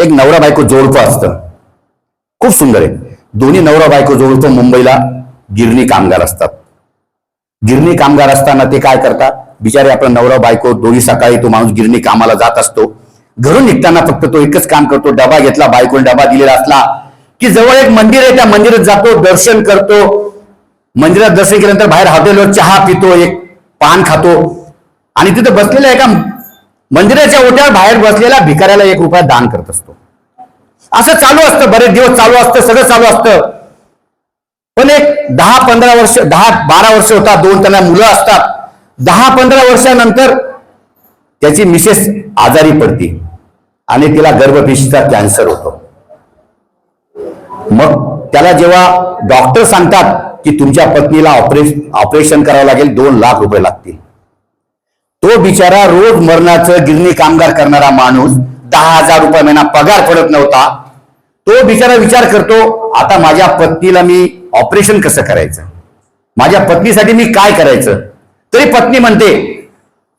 एक नवरा बायको जोडपं असतं. खूप सुंदर आहे. दोन्ही नवरा बायको जोडपं मुंबईला गिरणी कामगार असतात. गिरणी कामगार असताना ते काय करतात? बिचारे आपला नवरा बायको दोन्ही सकाळी तो माणूस गिरणी कामाला जात असतो. घरून निघताना फक्त तो एकच काम करतो. डबा घेतला बायकोने डबा दिलेला असला की जवळ एक मंदिर आहे त्या मंदिरात जातो दर्शन करतो. मंदिरात दर्शन केल्यानंतर बाहेर हॉटेलवर चहा पितो एक पान खातो. आणि तिथे बसलेल्या एका मंदिराच्या ओट्यावर बाहेर बसलेल्या भिकाऱ्याला एक रुपया दान करत असतो. असं चालू असतं बरेच दिवस चालू असतं सगळं चालू असतं. पण एक दहा पंधरा वर्ष दहा बारा वर्ष होतात दोन त्यांना मुलं असतात. दहा पंधरा वर्षानंतर त्याची मिसेस आजारी पडते आणि तिला गर्भपेशीचा कॅन्सर होतो. मग त्याला जेव्हा डॉक्टर सांगतात की तुमच्या पत्नीला ऑपरेश ऑपरेशन करावं लागेल दोन लाख रुपये लागतील. तो बिचारा रोज मरणाचं गिरणी कामगार करणारा माणूस दहा हजार रुपये महिना पगार पडत नव्हता. तो बिचारा विचार करतो आता माझ्या पत्नीला मी ऑपरेशन कसं करायचं? माझ्या पत्नीसाठी मी काय करायचं? तरी पत्नी म्हणते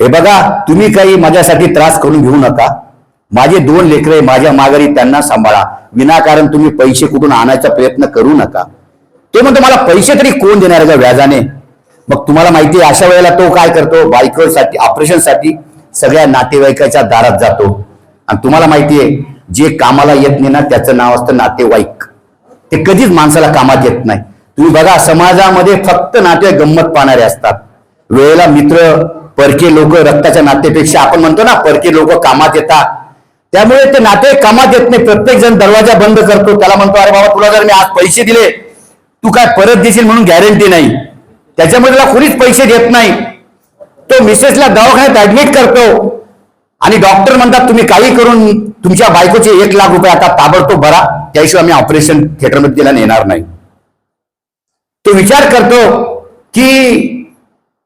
हे बघा तुम्ही काही माझ्यासाठी त्रास करून घेऊ नका. माझे दोन लेकरे माझ्या माघारी त्यांना सांभाळा. विनाकारण तुम्ही पैसे कुठून आणायचा प्रयत्न करू नका. तो म्हणतो मला पैसे तरी कोण देणार का व्याजाने? मग तुम्हाला माहिती आहे अशा वेळेला तो काय करतो? बायकोसाठी ऑपरेशनसाठी सगळ्या नातेवाईकाच्या दारात जातो. आणि तुम्हाला माहिती आहे जे कामाला येत नाही ना त्याचं नाव असतं नातेवाईक. ते कधीच माणसाला कामात येत नाही. तुम्ही बघा समाजामध्ये फक्त नाते गंमत पाहणारे असतात. वेळेला मित्र परके लोक रक्ताच्या नातेपेक्षा आपण म्हणतो ना परके लोक कामात येतात. त्यामुळे ते नाते कामात येत नाही. प्रत्येक जण दरवाजा बंद करतो. त्याला म्हणतो अरे बाबा तुला जर मी आज पैसे दिले तू काय परत देशील म्हणून गॅरंटी नाही. त्याच्यामुळे त्याला कुणीच पैसे देत नाही. तो मिसेसला दवाखान्यात ऍडमिट करतो. आणि डॉक्टर म्हणतात तुम्ही काही करून तुमच्या बायकोचे एक लाख रुपये आता ताबडतोब भरा. त्याशिवाय आम्ही ऑपरेशन थिएटरमध्ये तिला नेणार नाही. तो विचार करतो की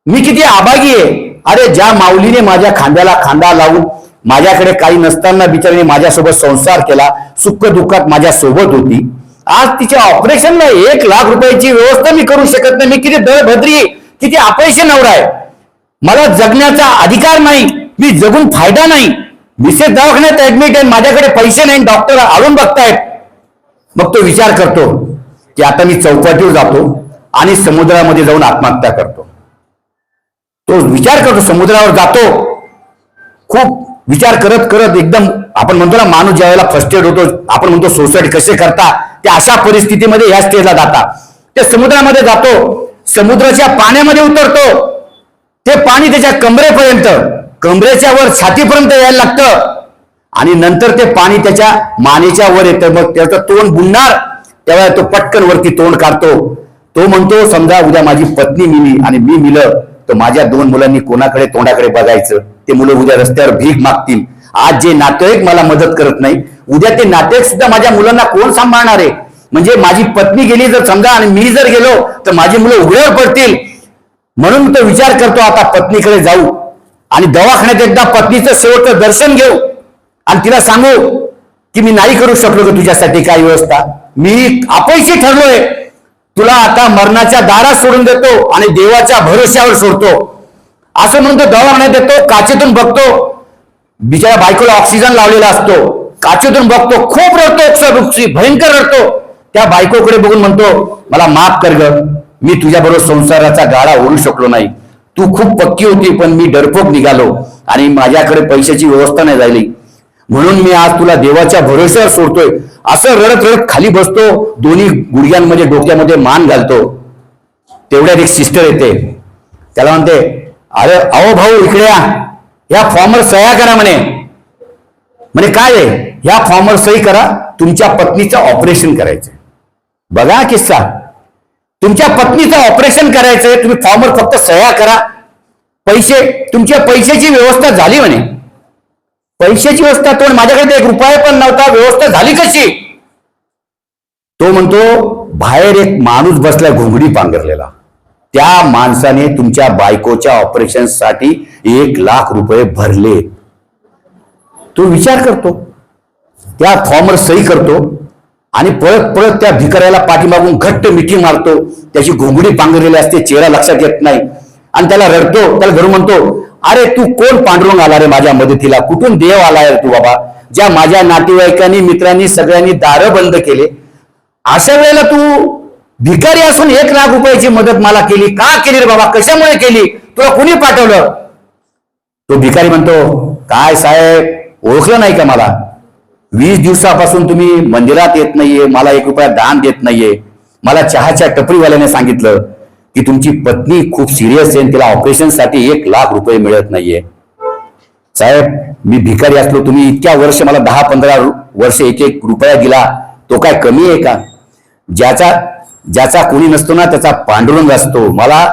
मी किती आभागी आहे. अरे ज्या माऊलीने माझ्या खांद्याला खांदा लावून माझ्याकडे काही नसताना बिचारीने माझ्यासोबत संसार केला सुख दुःखात माझ्या सोबत होती. आज तिच्या ऑपरेशनला एक लाख रुपयाची व्यवस्था मी करू शकत नाही. मी किती दळभद्री आहे, किती अपयशी नवरा आहे. मला जगण्याचा अधिकार नाही. मी जगून फायदा नाही. मिसेस दवाखान्यात ऍडमिट आहे. माझ्याकडे पैसे नाही. डॉक्टर आणून बघतायत. मग तो विचार करतो की आता मी चौपाटीवर जातो आणि समुद्रामध्ये जाऊन आत्महत्या करतो. तो विचार करतो समुद्रावर जातो. खूप विचार करत करत एकदम आपण म्हणतो ना माणूस ज्या वेळेला फर्स्टेड होतो आपण म्हणतो सोसायटी कसे करता? ते अशा परिस्थितीमध्ये या स्टेजला जाता. ते समुद्रामध्ये जातो समुद्राच्या पाण्यामध्ये उतरतो. ते पाणी त्याच्या कमरेपर्यंत कमरेच्या वर छातीपर्यंत यायला लागतं. आणि नंतर ते पाणी त्याच्या मानेच्या वर येतं. मग त्याचं तोंड बुडणार त्यावेळेला तो पटकन वरती तोंड काढतो. तो म्हणतो समजा उद्या माझी पत्नी मिली आणि मी मिलं तर माझ्या दोन मुलांनी कोणाकडे तोंडाकडे बघायचं? ते मुलं उद्या रस्त्यावर भीक मागतील. आज जे नातेवाईक मला मदत करत नाही उद्या ते नातेवाईक सुद्धा माझ्या मुलांना कोण सांभाळणार आहे? म्हणजे माझी पत्नी गेली जर समजा आणि मी जर गेलो तर माझी मुलं उघड्यावर पडतील. म्हणून तो विचार करतो आता पत्नीकडे जाऊ. आणि दवाखान्यात एकदा पत्नीचं शेवटचं दर्शन घेऊ. आणि तिला सांगू की मी नाही करू शकलो का तुझ्यासाठी काय व्यवस्था. मी अपयशी ठरलोय. तुला आता मरणाच्या दारात सोडून देतो आणि देवाच्या भरोश्यावर सोडतो. असं म्हणतो दवाखान्यात येतो काचेतून बघतो. बिचारा बायकोला ऑक्सिजन लावलेला असतो. काचेतून बघतो खूप रडतो भयंकर रडतो. त्या बायकोकडे बघून म्हणतो मला माफ कर ग. मी तुझ्याबरोबर संसाराचा गाडा ओढू शकलो नाही. तू खूप पक्की होती पण मी डरपोक निघालो आणि माझ्याकडे पैशाची व्यवस्था नाही झाली म्हणून मी आज तुला देवाच्या भरोश्यावर सोडतोय. असं रडत रडत खाली बसतो दोन्ही गुडघ्यांमध्ये डोक्यामध्ये मान घालतो. तेवढ्यात एक सिस्टर येते. त्याला म्हणते अरे अहो भाऊ इकडे या. या फॉर्मवर सह्या करा म्हणे. म्हणे काय आहे? ह्या फॉर्मवर सही करा. तुमच्या पत्नीचं ऑपरेशन करायचं बघा किस्सा. तुमच्या पत्नीचं ऑपरेशन करायचंय. तुम्ही फॉर्मवर फक्त सह्या करा. पैसे तुमच्या पैशाची व्यवस्था झाली म्हणे. पैशाची व्यवस्था तो माझ्याकडे एक रुपया पण नव्हता. व्यवस्था झाली कशी? तो म्हणतो बाहेर एक माणूस बसलाय घोंगडी पांघरलेला. त्या माणसाने तुमच्या बायकोच्या ऑपरेशनसाठी एक लाख रुपये भरले. तो विचार करतो. त्या फॉर्मवर सही करतो आणि परत परत त्या भिकाऱ्याला पाठीमागून घट्ट मिठी मारतो. त्याची घोंगडी पांघरलेली असते चेहरा लक्षात येत नाही. आणि त्याला रडतो त्याला घरून म्हणतो अरे तू कोण पांढरून आला रे माझ्या मदतीला? कुठून देव आला रे तू बाबा? ज्या माझ्या नातेवाईकांनी मित्रांनी सगळ्यांनी दारं बंद केले. अशा वेळेला तू भिकारी असून एक लाख रुपयाची मदत मला केली. का केली रे बाबा? कशामुळे केली? तुला कुणी पाठवलं? तो भिकारी म्हणतो काय साहेब? ओळखलं नाही का मला? वीस दिवसापासून तुम्ही मंदिरात येत नाहीये मला एक रुपया दान देत नाहीये. मला चहाच्या टपरीवाल्याने सांगितलं की तुमची पत्नी खूप सिरियस आहे तिला ऑपरेशनसाठी एक लाख रुपये मिळत नाहीये. साहेब मी भिकारी असलो तुम्ही इतक्या वर्ष मला दहा पंधरा वर्ष एक एक रुपया दिला. तो काय कमी आहे का? ज्याचा ज्याचा कोणी नसतो ना त्याचा पांडुरंग असतो. मला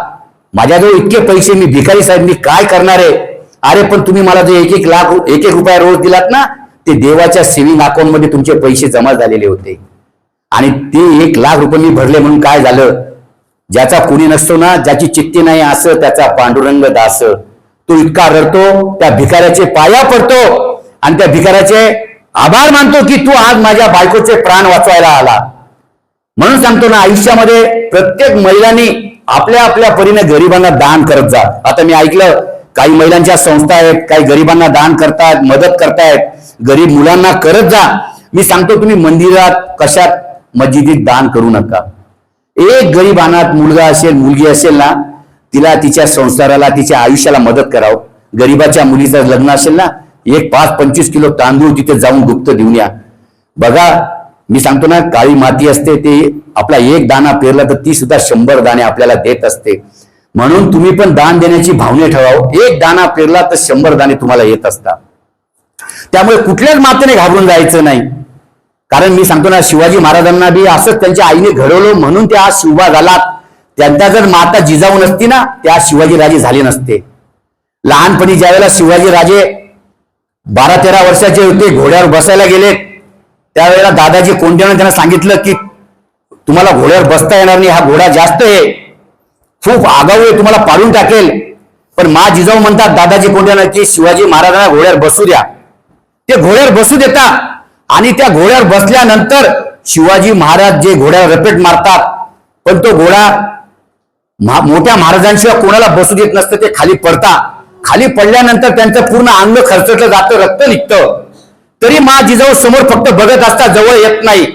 माझ्याजवळ इतके पैसे मी भिकारी साहेब मी काय करणार आहे? अरे पण तुम्ही मला जे एक एक लाख एक एक रुपया रोज दिलात ना ते देवाच्या सेव्हिंग अकाउंटमध्ये तुमचे पैसे जमा झालेले होते. आणि ते एक लाख रुपये मी भरले म्हणून काय झालं? ज्याचा कोणी नसतो ना ज्याची चित्ती नाही असं त्याचा पांडुरंग दास. तो इतका रडतो त्या भिकाऱ्याचे पाया पडतो आणि त्या भिकाऱ्याचे आभार मानतो की तू आज माझ्या बायकोचे प्राण वाचवायला आला. म्हणून सांगतो ना आयुष्यामध्ये प्रत्येक महिलांनी आपल्या आपल्या परीने गरिबांना दान करत जा. आता मी ऐकलं काही महिलांच्या संस्था आहेत काही गरिबांना दान करतायत मदत करतायत गरीब मुलांना करत जा. मी सांगतो तुम्ही मंदिरात कशात मस्जिदीत दान करू नका. एक गरीब अनाथ मुलगा असेल मुलगी असेल ना तिला तिच्या संसाराला तिच्या आयुष्याला मदत करावं. गरीबाच्या मुलीचं लग्न असेल ना एक पाच पंचवीस किलो तांदूळ तिथे जाऊन गुप्त देऊन या. बघा मी सांगतो ना काळी माती असते ते आपला एक दाना पेरला तर ती सुद्धा शंभर दाणे आपल्याला देत असते. म्हणून तुम्ही पण दान देण्याची भावने ठेवावं. एक दाना पेरला तर शंभर दाणे तुम्हाला येत असतात. त्यामुळे कुठल्याच मातेने घाबरून जायचं नाही. कारण मी सांगतो ना शिवाजी महाराजांना बी असंच त्यांच्या आईने घडवलं म्हणून ते आज शिवबा झालात. त्यांच्या जर माता जिजाऊ नसती ना त्या शिवाजी राजे झाले नसते. लहानपणी ज्यावेळेला शिवाजी राजे बारा तेरा वर्षाचे होते घोड्यावर बसायला गेले त्यावेळेला दादाजी कोंड्यानं त्यांना सांगितलं की तुम्हाला घोड्यावर बसता येणार नाही हा घोडा जास्त आहे. खूप आगाऊ आहे तुम्हाला पाडून टाकेल. पण मा जिजाऊ म्हणतात दादाजी कोंड्यानं की शिवाजी महाराजांना घोड्यावर बसू द्या. ते घोड्यावर बसू देता. आणि त्या घोड्यावर बसल्यानंतर शिवाजी महाराज जे घोड्यावर रपेट मारतात पण तो घोडा महा- मोठ्या महाराजांशिवाय कोणाला बसू देत नसतं ते खाली पडता. खाली पडल्यानंतर त्यांचं पूर्ण अंग खर्चटलं जातं रक्त निघतं. तरी मा जिजाऊ समोर फक्त बघत असता जवळ येत नाही.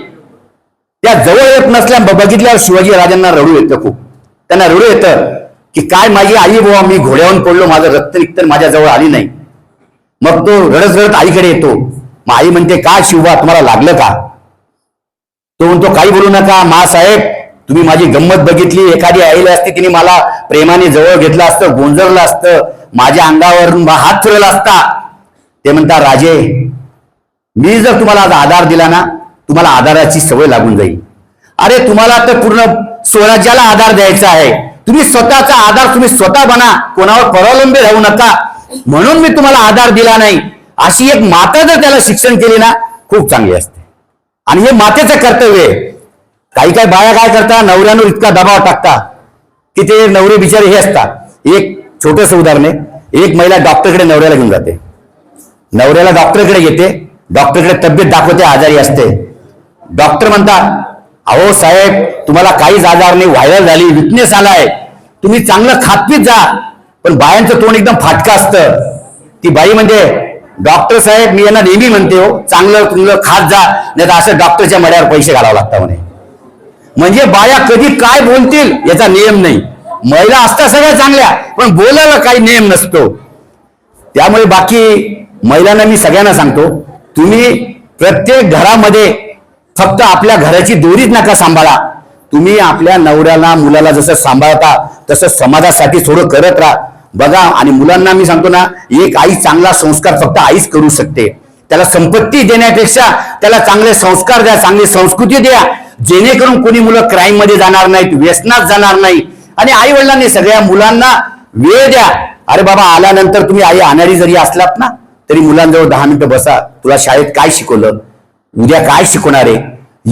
त्या जवळ येत नसल्या बघितल्यावर शिवाजी राजांना रडू येतं खूप. त्यांना रडू येतं की काय माझी आई बुवा मी घोड्यावरून पडलो माझं रक्त माझ्याजवळ माझ्या जवळ आली नाही. मग तो रडत रडत आईकडे येतो. मग आई म्हणते का शिवबा तुम्हाला लागलं का? तो म्हणतो काही बोलू नका मा साहेब तुम्ही माझी गंमत बघितली. एखादी आईला असती तिने मला प्रेमाने जवळ घेतलं असतं गोंजरलं असतं. माझ्या अंगावर हात फिरवला असता. ते म्हणता राजे मी जर तुम्हाला आज आधार दिला ना तुम्हाला आधाराची सवय लागून जाईल. अरे तुम्हाला तर पूर्ण स्वराज्याला आधार द्यायचा आहे. तुम्ही स्वतःचा आधार तुम्ही स्वतः बना. कोणावर परावलंबी राहू नका. म्हणून मी तुम्हाला आधार दिला नाही. अशी एक माता जर त्याला शिक्षण केली ना खूप चांगली असते. आणि हे मातेचं कर्तव्य आहे. काही काही बाया काय करता नवऱ्यावर इतका दबाव टाकता की ते नवरे बिचारे हे असतात. एक छोटस उदाहरण आहे. एक महिला डॉक्टरकडे नवऱ्याला घेऊन जाते. नवऱ्याला डॉक्टरकडे घेते. डॉक्टरकडे तब्येत दाखवते आजारी असते. डॉक्टर म्हणतात अहो साहेब तुम्हाला काहीच आजार नाही व्हायरल झाली विकनेस आलाय. तुम्ही चांगलं खातपीत जा पण बायांचं तोंड एकदम फाटकं असतं. ती बाई म्हणजे डॉक्टर साहेब मी यांना नेहमी म्हणते हो चांगलं तुमलं खात जा नाही तर असं डॉक्टरच्या मड्यावर पैसे घालावं लागतात म्हणे. म्हणजे बाया कधी काय बोलतील याचा नियम नाही. महिला असतात सगळ्या चांगल्या पण बोलायला काही नियम नसतो. त्यामुळे बाकी महिलांना मी सगळ्यांना सांगतो तुम्ही प्रत्येक घरामध्ये फक्त आपल्या घराची दोरीच नका सांभाळा. तुम्ही आपल्या नवऱ्याला मुलाला जसं सांभाळता तसं समाजासाठी थोडं करत राहा. बघा आणि मुलांना मी सांगतो ना एक आई चांगला संस्कार फक्त आईच करू शकते. त्याला संपत्ती देण्यापेक्षा त्याला चांगले संस्कार द्या चांगली संस्कृती द्या. जेणेकरून कोणी मुलं क्राईममध्ये जाणार नाहीत व्यसनात जाणार नाही. आणि आई वडिलांनी सगळ्या मुलांना वेळ द्या. अरे बाबा आल्यानंतर तुम्ही आई आणारी जरी असलात ना तरी मुलांजवळ दहा मिनिटं बसा. तुला शाळेत काय शिकवलं? उद्या काय शिकवणार आहे?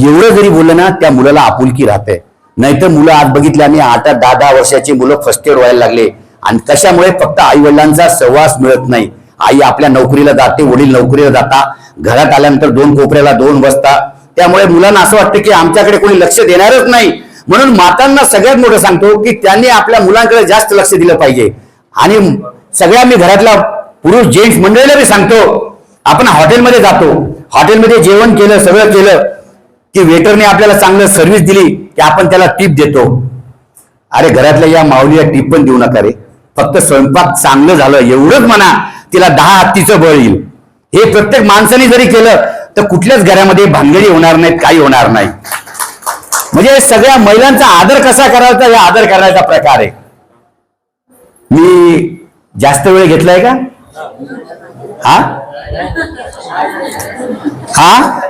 एवढं जरी बोललं ना त्या मुलाला आपुलकी राहते. नाहीतर मुलं आज बघितले आणि आठ दहा दहा वर्षाची मुलं फर्स्ट इयर व्हायला लागले. आणि कशामुळे फक्त आई वडिलांचा सहवास मिळत नाही? आई आपल्या नोकरीला जाते वडील नोकरीला जाता घरात आल्यानंतर दोन कोपऱ्याला दोन बसता. त्यामुळे मुलांना असं वाटतं की आमच्याकडे कोणी लक्ष देणारच नाही. म्हणून मातांना सगळ्यात मोठं सांगतो की त्यांनी आपल्या मुलांकडे जास्त लक्ष दिलं पाहिजे. आणि सगळ्या मी घरातल्या पुरुष जेंट्स मंडळीला मी सांगतो आपण हॉटेलमध्ये जातो. हॉटेलमध्ये जेवण केलं सगळं केलं की वेटरने आपल्याला चांगलं सर्व्हिस दिली की आपण त्याला टीप देतो. अरे घरातल्या या माऊलीला टीप पण देऊ नका रे. फक्त स्वयंपाक चांगलं झालं एवढंच म्हणा तिला दहा हत्तीचं बळ येईल. हे प्रत्येक माणसाने जरी केलं तर कुठल्याच घरामध्ये भानगडी होणार नाहीत काही होणार नाही. म्हणजे सगळ्या महिलांचा आदर कसा करायचा हे आदर करण्याचा प्रकार आहे. मी जास्त वेळ घेतलाय का? हा? हा?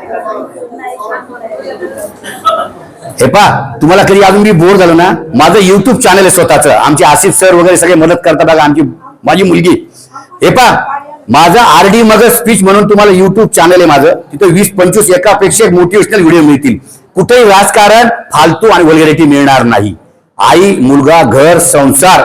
हे पा तुम्हाला कधी अजून मी बोर झालो ना? माझं युट्यूब चॅनल आहे स्वतःचं. आमचे आसिफ सर वगैरे सगळे मदत करतात बघा आमची माझी मुलगी. हे पा माझं आर डी मग स्पीच म्हणून तुम्हाला युट्यूब चॅनल आहे माझं. तिथे वीस पंचवीस एकापेक्षा एक मोटिवेशनल व्हिडिओ मिळतील. कुठेही राजकारण फालतू आणि वल्गॅरिटी मिळणार नाही. आई मुलगा घर संसार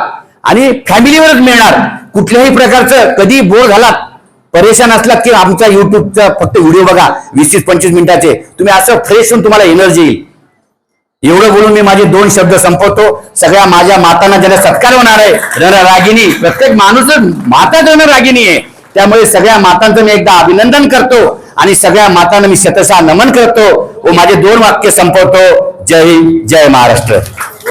आणि फॅमिलीवरच मिळणार. कुठल्याही प्रकारचं कधी बोर झालात परेशान असलात की आमचा युट्यूबचा फक्त व्हिडिओ बघा वीस तीस पंचवीस मिनिटाचे. तुम्ही असं फ्रेश होऊन तुम्हाला एनर्जी येईल. एवढं बोलून मी माझे दोन शब्द संपवतो. सगळ्या माझ्या मातांना ज्याला सत्कार होणार आहे. रण रागिनी प्रत्येक माणूस माता रण रागिनी आहे. त्यामुळे सगळ्या मातांचं मी एकदा अभिनंदन करतो आणि सगळ्या मातांना मी शतशा नमन करतो व माझे दोन वाक्य संपवतो. जय हिंद जय महाराष्ट्र.